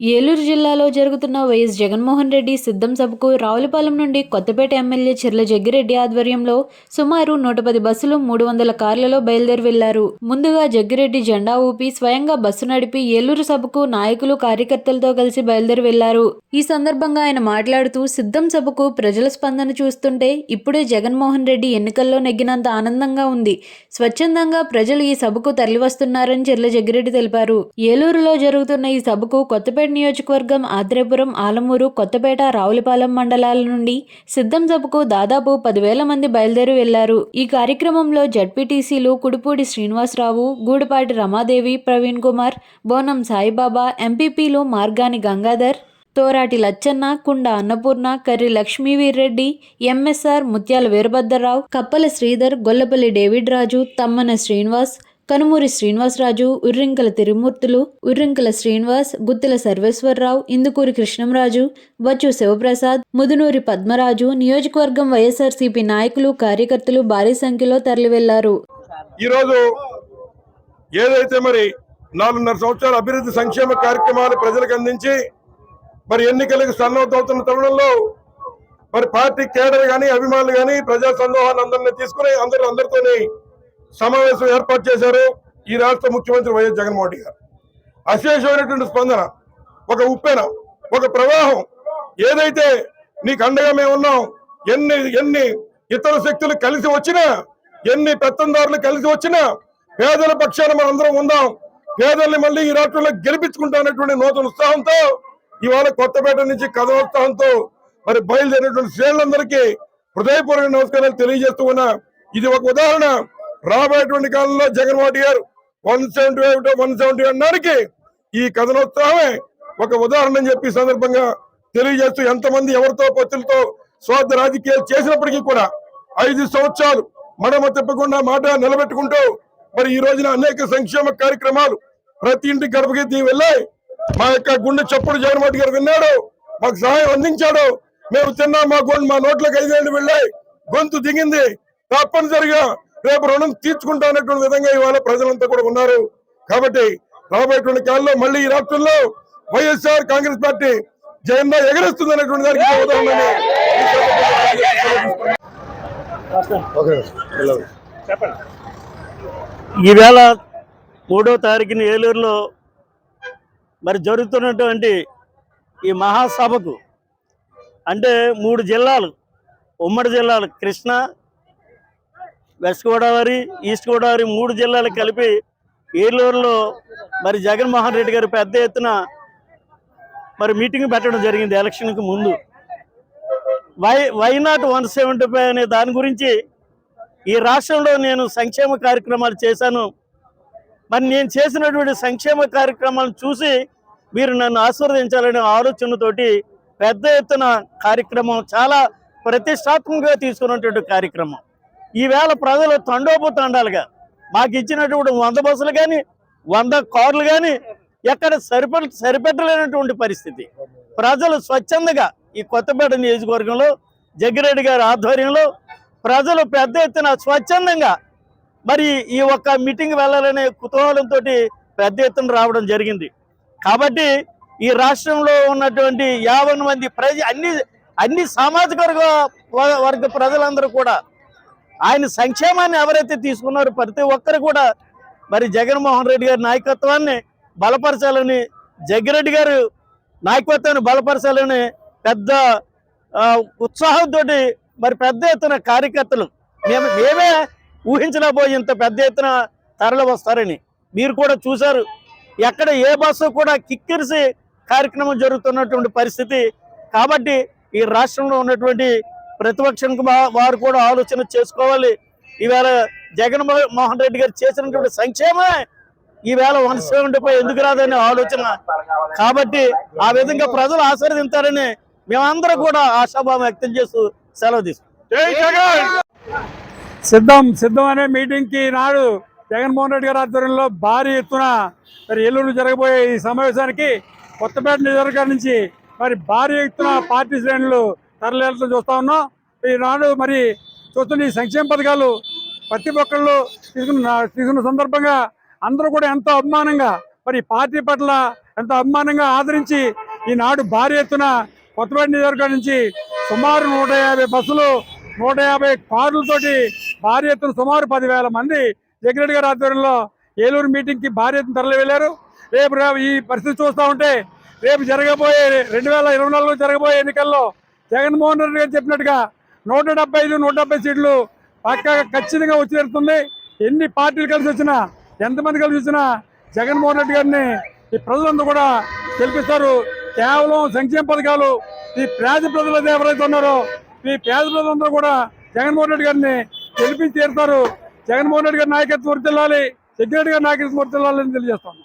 ఏలూరు జిల్లాలో జరుగుతున్న వైఎస్ జగన్మోహన్ రెడ్డి సిద్ధం సభకు రావులపాలెం నుండి కొత్తపేట ఎమ్మెల్యే చిర్ల జగ్గిరెడ్డి ఆధ్వర్యంలో సుమారు నూట పది బస్సులు మూడు వందల కార్లలో బయలుదేరి వెళ్ళారు. ముందుగా జగ్గిరెడ్డి జెండా ఊపి స్వయంగా బస్సు నడిపి ఏలూరు సభకు నాయకులు కార్యకర్తలతో కలిసి బయలుదేరి వెళ్ళారు. ఈ సందర్భంగా ఆయన మాట్లాడుతూ సిద్ధం సభకు ప్రజల స్పందన చూస్తుంటే ఇప్పుడే జగన్మోహన్ రెడ్డి ఎన్నికల్లో నెగ్గినంత ఆనందంగా ఉంది. స్వచ్ఛందంగా ప్రజలు ఈ సభకు తరలివస్తున్నారని చిర్ల జగ్గిరెడ్డి తెలిపారు. ఏలూరులో జరుగుతున్న ఈ సభకు కొత్తపేట నియోజకవర్గం ఆద్రేపురం ఆలమూరు కొత్తపేట రావులపాలెం మండలాల నుండి సిద్ధం సభకు దాదాపు పదివేల మంది బయలుదేరి వెళ్ళారు. ఈ కార్యక్రమంలో జడ్పీటీసీలు కుడిపూడి శ్రీనివాసరావు గూడపాటి రమాదేవి ప్రవీణ్ కుమార్ బోనం సాయిబాబా ఎంపీపీలు మార్గాని గంగాధర్ తోరాటి లచ్చన్న కుండ అన్నపూర్ణ కర్రి లక్ష్మీవీర్రెడ్డి ఎంఎస్ఆర్ ముత్యాల వీరభద్రరావు కప్పల శ్రీధర్ గొల్లపల్లి డేవిడ్ రాజు తమ్మన శ్రీనివాస్ కనుమూరి శ్రీనివాసరాజు ఉర్రింకల తిరుమూర్తులు ఉర్రింకల శ్రీనివాస్ గుత్తిల సర్వేశ్వరరావు ఇందుకూరి కృష్ణంరాజు బచ్చు శివప్రసాద్ ముదునూరి పద్మరాజు నియోజకవర్గం వైఎస్ఆర్సీపీ నాయకులు కార్యకర్తలు భారీ సంఖ్యలో తరలివెళ్ళారు. ఈరోజు ఏదైతే మరి నాలుగున్నర సంవత్సరాల అభివృద్ధి సంక్షేమ కార్యక్రమాలు ప్రజలకు అందించి మరి ఎన్నికలకు సన్నద్ధవుతున్న తరుణంలో మరి పార్టీ కేడర్ గాని అభిమానులు గాని ప్రజా సందోహాన్ని అందరినీ తీసుకుని అందరూ అందరితోనే సమావేశం ఏర్పాటు చేశారు ఈ రాష్ట్ర ముఖ్యమంత్రి వైఎస్ జగన్మోహన్ రెడ్డి గారు. అశేషమైనటువంటి స్పందన ఒక ఉప్పెన ఒక ప్రవాహం ఏదైతే నీకు అండగా మేము ఉన్నాం ఎన్ని ఎన్ని ఇతర శక్తులు కలిసి వచ్చినా ఎన్ని పెత్తందారులు కలిసి వచ్చినా పేదల పక్షాన మనం అందరం ఉందాం పేదల్ని మళ్ళీ ఈ రాష్ట్రంలో గెలిపించుకుంటానటువంటి నూతన ఉత్సాహంతో ఇవాళ కొత్తపేట నుంచి కథ ఉత్సాహంతో మరి బయలుదేరినటువంటి శ్రేణులందరికీ హృదయపూర్వక నమస్కారాలు తెలియజేస్తూ ఉన్నా. ఇది ఒక ఉదాహరణ. రాబోయేటువంటి కాలంలో జగన్మోహన్ గారు వన్ సెవెంటీ ఒకటో వన్ సెవెంటీ అన్నానికి ఈ కథనోత్సవమే ఒక ఉదాహరణ చెప్పి సందర్భంగా తెలియజేస్తూ ఎంతమంది ఎవరితో పత్రులతో స్వార్థ రాజకీయాలు చేసినప్పటికీ కూడా ఐదు సంవత్సరాలు మడమ తిప్పకుండా మాట నిలబెట్టుకుంటూ మరి ఈ రోజున అనేక సంక్షేమ కార్యక్రమాలు ప్రతి ఇంటి గడపకి దీని వెళ్ళాయి. మా యొక్క గుండె చప్పుడు జగన్మోహన్ గారు విన్నాడు. మాకు సహాయం అందించాడు. మేము తిన్నా మా గొంతు మా నోట్లోకి ఐదేళ్ళు వెళ్ళాయి. గొంతు దిగింది. తప్పనిసరిగా రేపు రుణం తీర్చుకుంటానటువంటి విధంగా ఇవాళ ప్రజలంతా కూడా ఉన్నారు. కాబట్టి రాబోయేటువంటి కాలంలో మళ్ళీ ఈ రాష్ట్రంలో వైఎస్ఆర్ కాంగ్రెస్ పార్టీ జయంగా ఎగరేస్తుంది అనేటువంటి దానికి ఈవేళ మూడో తారీఖున ఏలూరులో మరి జరుగుతున్నటువంటి ఈ మహాసభకు అంటే మూడు జిల్లాలు ఉమ్మడి జిల్లాలు కృష్ణా వెస్ట్ గోదావరి ఈస్ట్ గోదావరి మూడు జిల్లాలు కలిపి ఏలూరులో మరి జగన్మోహన్ రెడ్డి గారు పెద్ద ఎత్తున మరి మీటింగ్ పెట్టడం జరిగింది ఎలక్షన్కి ముందు. Why why not one seventy five అనే దాని గురించి ఈ రాష్ట్రంలో నేను సంక్షేమ కార్యక్రమాలు చేశాను. మరి నేను చేసినటువంటి సంక్షేమ కార్యక్రమాలను చూసి మీరు నన్ను ఆశీర్వదించాలనే ఆలోచనతోటి పెద్ద ఎత్తున కార్యక్రమం చాలా ప్రతిష్టాత్మకంగా తీసుకున్నటువంటి కార్యక్రమం. ఈవేళ ప్రజలు తండోపతండాలుగా మాకు ఇచ్చినటువంటి వంద బస్సులు కానీ వంద కార్లు కానీ ఎక్కడ సరిప సరిపెట్టలేనటువంటి పరిస్థితి. ప్రజలు స్వచ్ఛందంగా ఈ కొత్తపేట నియోజకవర్గంలో జగ్గిరెడ్డి గారి ఆధ్వర్యంలో ప్రజలు పెద్ద ఎత్తున స్వచ్ఛందంగా మరి ఈ ఒక్క మీటింగ్ వెళ్ళాలనే కుతూహలంతో పెద్ద ఎత్తున రావడం జరిగింది. కాబట్టి ఈ రాష్ట్రంలో ఉన్నటువంటి యాభై మంది ప్రజ అన్ని అన్ని సామాజిక వర్గ వర్గ ప్రజలందరూ కూడా ఆయన సంక్షేమాన్ని ఎవరైతే తీసుకున్నారో ప్రతి ఒక్కరు కూడా మరి జగన్మోహన్ రెడ్డి గారి నాయకత్వాన్ని బలపరచాలని జగ్గిరెడ్డి గారు నాయకత్వాన్ని బలపరచాలని పెద్ద ఉత్సాహంతో మరి పెద్ద ఎత్తున కార్యకర్తలు మేము మేమే ఊహించలేకపోయి ఇంత పెద్ద ఎత్తున తరలి వస్తారని మీరు కూడా చూశారు. ఎక్కడ ఏ బస్సు కూడా కిక్కిరిసి కార్యక్రమం జరుగుతున్నటువంటి పరిస్థితి. కాబట్టి ఈ రాష్ట్రంలో ఉన్నటువంటి ప్రతిపక్షం వారు కూడా ఆలోచన చేసుకోవాలి. ఈవేళ జగన్ మో- మోహన్ రెడ్డి గారు చేసినటువంటి సంక్షేమమే ఈవేళ వన్ సెవెంటీ ఫైవ్ ఎందుకు రాదనే ఆలోచన. కాబట్టి ఆ విధంగా ప్రజలు ఆశీర్వదించారని మేమందరం కూడా ఆశాభావం వ్యక్తం చేస్తూ సెలవు తీసుకుంటాం సిద్ధం సిద్ధం అనే మీటింగ్కి నాడు జగన్మోహన్ రెడ్డి గారి ఆధ్వర్యంలో భారీ ఎత్తున మరి ఏలూరు జరగబోయే ఈ సమావేశానికి కొత్తపేట నియోజకవర్గం నుంచి మరి భారీ ఎత్తున పార్టీ శ్రేణులు తరలితో చూస్తూ ఉన్నాం. ఈనాడు మరి చూస్తున్న ఈ సంక్షేమ పథకాలు ప్రతి ఒక్కళ్ళు తీసుకున్న తీసుకున్న సందర్భంగా అందరూ కూడా ఎంతో అభిమానంగా మరి పార్టీ పట్ల ఎంతో అభిమానంగా ఆదరించి ఈనాడు భారీ ఎత్తున కొత్తపేట నియోజకవర్గం నుంచి సుమారు నూట యాభై బస్సులు నూట యాభై కార్లతోటి భారీ ఎత్తున సుమారు పదివేల మంది జగ్గిరెడ్డి గారి ఆధ్వర్యంలో ఏలూరు మీటింగ్కి భారీ ఎత్తున తరలి వెళ్ళారు. రేపు రేపు ఈ పరిస్థితి చూస్తూ ఉంటే రేపు జరగబోయే రెండు వేల ఇరవై నాలుగులో జరగబోయే ఎన్నికల్లో జగన్మోహన్ రెడ్డి గారు చెప్పినట్టుగా నూట డెబ్బై ఐదు నూట డెబ్బై సీట్లు పక్కగా ఖచ్చితంగా వచ్చి తీరుతుంది. ఎన్ని పార్టీలు కలిసి వచ్చినా ఎంతమంది కలిసి వచ్చినా జగన్మోహన్ రెడ్డి గారిని ఈ ప్రజలందరూ కూడా గెలిపిస్తారు. కేవలం సంక్షేమ పథకాలు ఈ పేద ప్రజలు ఎవరైతే ఉన్నారో ఈ పేద ప్రజలందరూ కూడా జగన్మోహన్ రెడ్డి గారిని గెలిపించి తీరుతారు. జగన్మోహన్ రెడ్డి గారి నాయకత్వం వర్తిల్లాలి సెక్యూరిటీ గారి నాయకత్వం వర్తిల్లాలని తెలియజేస్తాను.